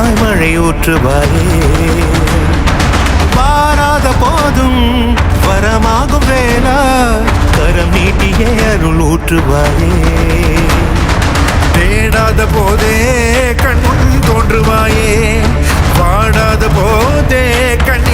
ஊற்றுவாயே பாராத போதும் வரமாகும் வேளா கரம் நீட்டியே அருள் ஊற்றுவாரே தேடாத போதே கண் தோன்றுவாயே. பாடாத போதே கண்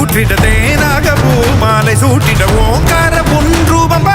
ஊற்றிட தேனாக பூமாலை சூட்டிட ஓங்கார உன் ரூபம்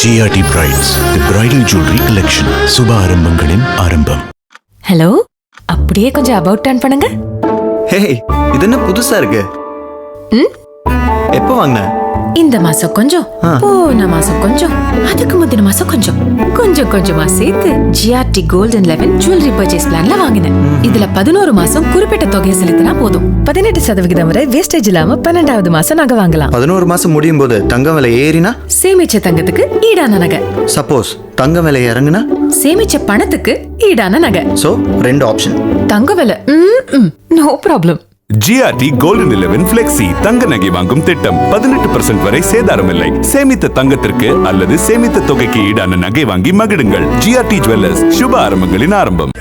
G R T prides the bridal jewellery collection சுப ஆரம்பங்களின் ஆரம்பம் ஹலோ அப்படியே கொஞ்சம் அபவுட் டர்ன் பண்ணுங்க. ஹே இது என்ன புதுசா இருக்கு? ம்? எப்போ வாங்கின? இந்த மாசம் கொஞ்சம். போன மாசம் கொஞ்சம் அதுக்கு முந்தின மாசம் கொஞ்சம். கொஞ்சம் கொஞ்சமா சேர்த்து G R T golden eleven jewellery purchase பிளான்ல வாங்கினேன். இதுல பதினோரு மாசம் குறிப்பிட்ட தொகையை செலுத்தினா போதும். பதினெட்டு சதவிகிதம் வரை வேஸ்டேஜ் இல்லாம பன்னெண்டாவது மாசம் நகை வாங்கலாம். பதினோரு மாசம் முடியும் போது தங்கம் விலை ஏறினா? சேமிச்ச தங்கத்துக்கு ஈடான நகை. சப்போஸ் தங்கம் விலை இறங்குனா? சேமிச்ச பணத்துக்கு ஈடான நகை. சோ ரெண்டு ஆப்ஷன் தங்க விலை no problem G R T golden eleven flexi தங்க நகை வாங்கும் திட்டம். பதினெட்டு பர்சன்ட் வரை சேதாரம் இல்லை சேமித்த தங்கத்திற்கு அல்லது சேமித்த தொகைக்கு ஈடான நகை வாங்கி மகிடுங்கள் ஜிஆர்டி ஜுவல்லர்ஸ் சுப ஆரம்பங்களின் ஆரம்பம்.